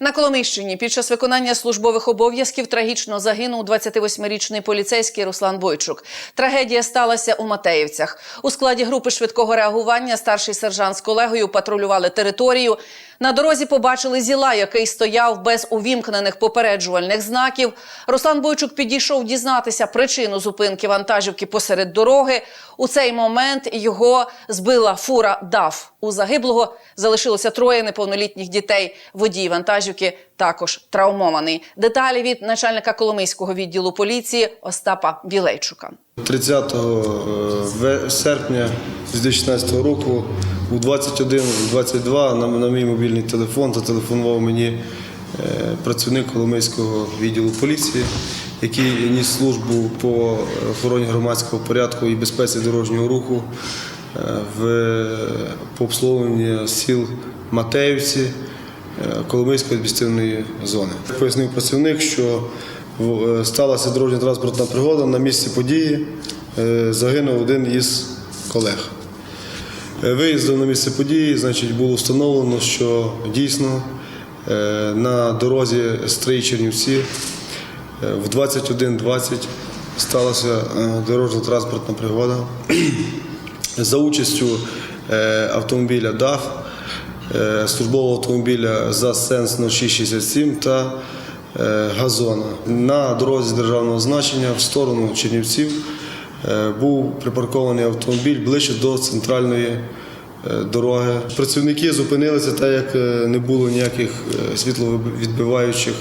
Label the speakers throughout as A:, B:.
A: На Коломийщині під час виконання службових обов'язків трагічно загинув 28-річний поліцейський Руслан Бойчук. Трагедія сталася у Матеївцях. У складі групи швидкого реагування старший сержант з колегою патрулювали територію. На дорозі побачили зіла, який стояв без увімкнених попереджувальних знаків. Руслан Бойчук підійшов дізнатися причину зупинки вантажівки посеред дороги. У цей момент його збила фура ДАФ. У загиблого залишилося троє неповнолітніх дітей. Водій вантажівки також травмований. Деталі від начальника Коломийського відділу поліції Остапа Білейчука.
B: 30 ве- серпня 2016 року у 21.22 на, на мій мобільний телефон зателефонував мені е, працівник Коломийського відділу поліції, який ніс службу по охороні громадського порядку і безпеці дорожнього руху е, в, по обслуговуванні сіл Матеївці е, Коломийської адміністративної зони. Пояснив працівник, що е, сталася дорожня транспортна пригода на місці події. е, Загинув один із колег. Е, Виїздом на місце події, значить, було встановлено, що дійсно на дорозі Стрий Чернівці в 21.20 сталася е, дорожньо-транспортна пригода за участю автомобіля ДАФ, службового автомобіля ЗАЗ Сенс 0667 та е, газона. На дорозі державного значення в сторону Чернівців е, був припаркований автомобіль ближче до центральної е, дороги. Працівники зупинилися, так як е, не було ніяких е, світловідбиваючих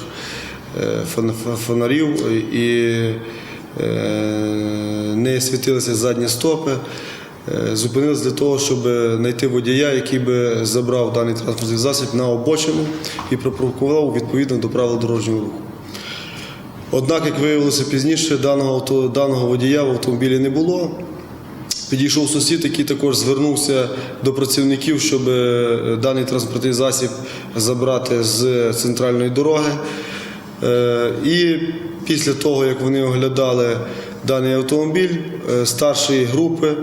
B: е, фон- фон- фонарів і е, не світилися задні стопи. Е, Зупинилися для того, щоб знайти водія, який би забрав даний транспортний засіб на обочину і припаркував відповідно до правил дорожнього руху. Однак, як виявилося пізніше, даного, даного водія в автомобілі не було. Підійшов сусід, який також звернувся до працівників, щоб е, даний транспортний засіб забрати з центральної дороги. Е, І після того, як вони оглядали даний автомобіль, старший групи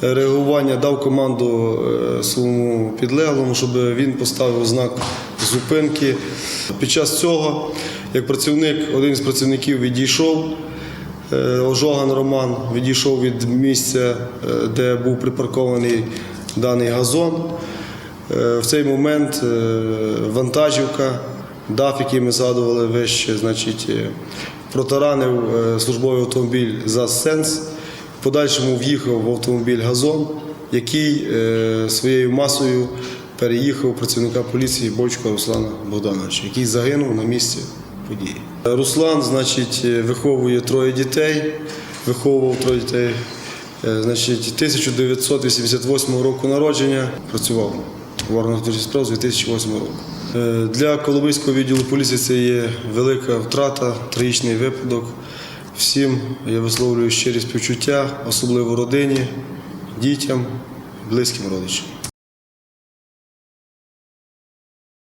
B: реагування дав команду е, своєму підлеглому, щоб він поставив знак зупинки. Під час цього, як працівник, один з працівників відійшов. Е, Ожоган Роман відійшов від місця, е, де був припаркований даний газон. В цей момент вантажівка, ДАФ, який ми згадували вище, значить, протаранив службовий автомобіль ЗАЗ Сенс. Подальшому в'їхав в автомобіль газон, який е, своєю масою переїхав працівника поліції Бойчука Руслана Богдановича, який загинув на місці події. Руслан, значить, е, виховує троє дітей, виховував троє дітей. Е, Значить, 1988 року народження працював в органах справ з 2008 року. Для Коломийського відділу поліції це є велика втрата, трагічний випадок. Всім я висловлюю щирі співчуття, особливо родині, дітям, близьким родичам.